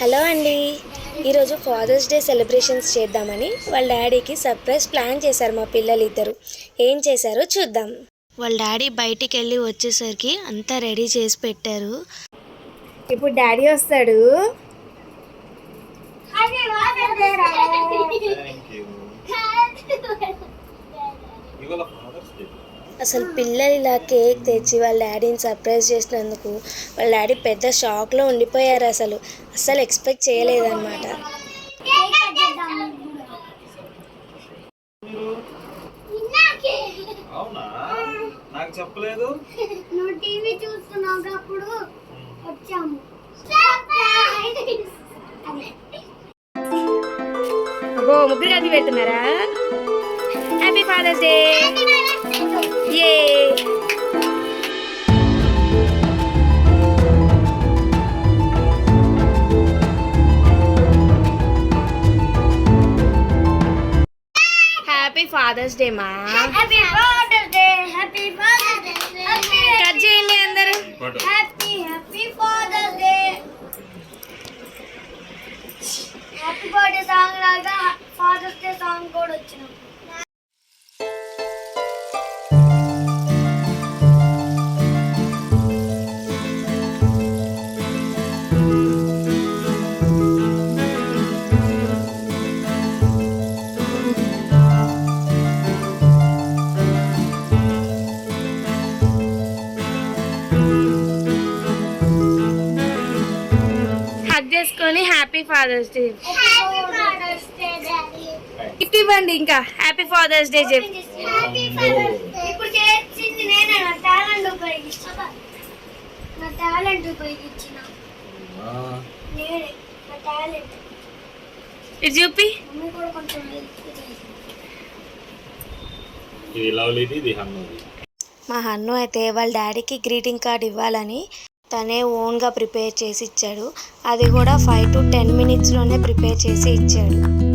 Hello అండి. ఈరోజు fathers day celebrations చేద్దామని వాళ్ళ డాడీకి సర్ప్రైజ్ ప్లాన్ చేశారు మా పిల్లలు ఇద్దరు ఏం చేశారో చూద్దాం. వాళ్ళ డాడీ బయటికి వెళ్ళి వచ్చేసరికి అంతా రెడీ చేసి పెట్టారు. ఇప్పుడు డాడీ వస్తాడు థ్యాంక్ యూ ఇవాళ ఫాదర్స్ డే అసలు పిల్లలు ఇలా కేక్ తెచ్చి వాళ్ళ డాడీని సర్ప్రైజ్ చేసినందుకు వాళ్ళ డాడీ పెద్ద షాక్లో ఉండిపోయారు అసలు. అస్సలు ఎక్స్పెక్ట్ చేయలేదన్నమాట. అవునా? నాకు చెప్పలేదు. నువ్వు టీవీ చూస్తున్నావు అప్పుడు వచ్చాము. అబ్బో ముగ్గురు కలిపి పెడుతున్నారా? హ్యాపీ ఫాదర్స్ డే ఏ హ్యాపీ ఫాదర్స్ డే మా happy Father's Day happy Father's Day cut చేయండి అందరూ happy happy Father's Day happy birthday song లాగా ఫాదర్స్ డే సాంగ్ కూడా వచ్చినాం చేసుకొని happy Father's Day happy Father's Day daddy gift ఇవ్వండి ఇంకా. హ్యాపీ ఫాదర్స్ డే చెప్పి. హ్యాపీ ఫాదర్స్ డే ఇప్పుడు చేసింది నేనే నా టాలెంట్ ఉపయోగించిన. నా టాలెంట్ ఉపయోగించిన. నేనే నా టాలెంట్ ఇది చూపి. మమ్మీ కూడా కొంచెం హెల్ప్ చేసింది. ఇది లవ్లీది ఇది హన్నుది మా హన్ను అయితే వాళ్ళ డాడీకి గ్రీటింగ్ కార్డ్ ఇవ్వాలని తనే ఓన్గా ప్రిపేర్ చేసి ఇచ్చాడు. అది కూడా ఫైవ్ టు టెన్ మినిట్స్లోనే ప్రిపేర్ చేసి ఇచ్చాడు.